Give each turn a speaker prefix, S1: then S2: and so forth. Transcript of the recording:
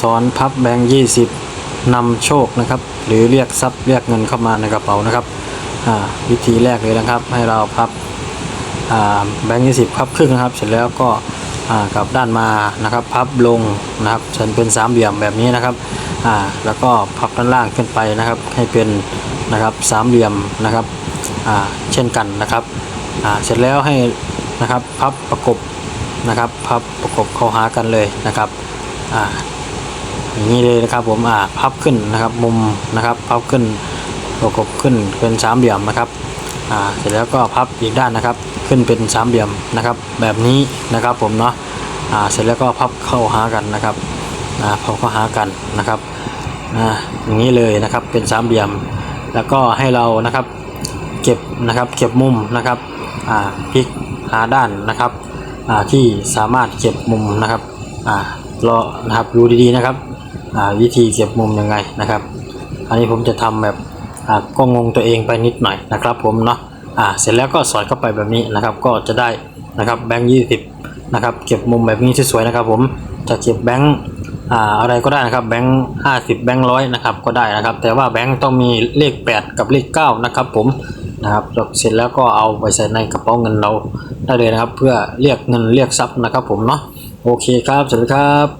S1: สอนพับแบงค์ยี่สิบนำโชคนะครับ หรือเรียกทรัพย์เรียกเงินเข้ามาในกระเป๋านะครับอ่าวิธีแรกเลยนะครับ ให้เราพับอ่าแบงค์ยี่สิบพับครึ่งนะครับ เสร็จแล้วก็อ่ากลับด้านมานะครับ พับลงนะครับจนเป็นสามเหลี่ยมแบบนี้นะครับอ่าแล้วก็พับด้านล่างขึ้นไปนะครับ ให้เป็นนะครับสามเหลี่ยมนะครับอ่าเช่นกันนะครับอ่าเสร็จแล้วให้นะครับพับประกบนะครับพับประกบเข้าหากันเลยนะครับ อย่างนี้เลยนะครับ ผมอ่าพับขึ้นนะครับ มุมนะครับพับขึ้นประกบขึ้นเป็นสามเหลี่ยมนะครับอ่าเสร็จแล้วก็พับอีกด้านนะครับ ขึ้นเป็นสามเหลี่ยมนะครับ แบบนี้นะครับ ผมเนาะอ่าเสร็จแล้วก็พับเข้าหากันนะครับอ่าพับเข้าหากันนะครับอ่าอย่างนี้เลยนะครับเป็นสามเหลี่ยม แล้วก็ให้เรานะครับเก็บนะครับเก็บมุมนะครับอ่าพลิกหาด้านนะครับอ่าที่สามารถเก็บมุมนะครับอ่ารอนะครับดูดีๆนะครับ วิธีเก็บมุมยังไงนะครับ อันนี้ผมจะทำแบบก็งงตัวเองไปนิดหน่อยนะครับ ผมเนาะเสร็จแล้วก็สอดเข้าไปแบบนี้นะครับ ก็จะได้นะครับแบงค์ยี่สิบนะครับเก็บมุมแบบนี้ที่สวยนะครับ ผมจะเก็บแบงค์อ่าอะไรก็ได้นะครับแบงค์ห้าสิบแบงค์ร้อยนะครับก็ได้นะครับ แต่ว่าแบงค์ต้องมีเลข 8 กับเลข9นะครับผมนะครับเสร็จแล้วก็เอาไปใส่ในกระเป๋าเงินเราได้เลยนะครับ เพื่อเรียกเงินเรียกทรัพย์นะครับ ผมเนาะโอเคครับสวัสดีครับ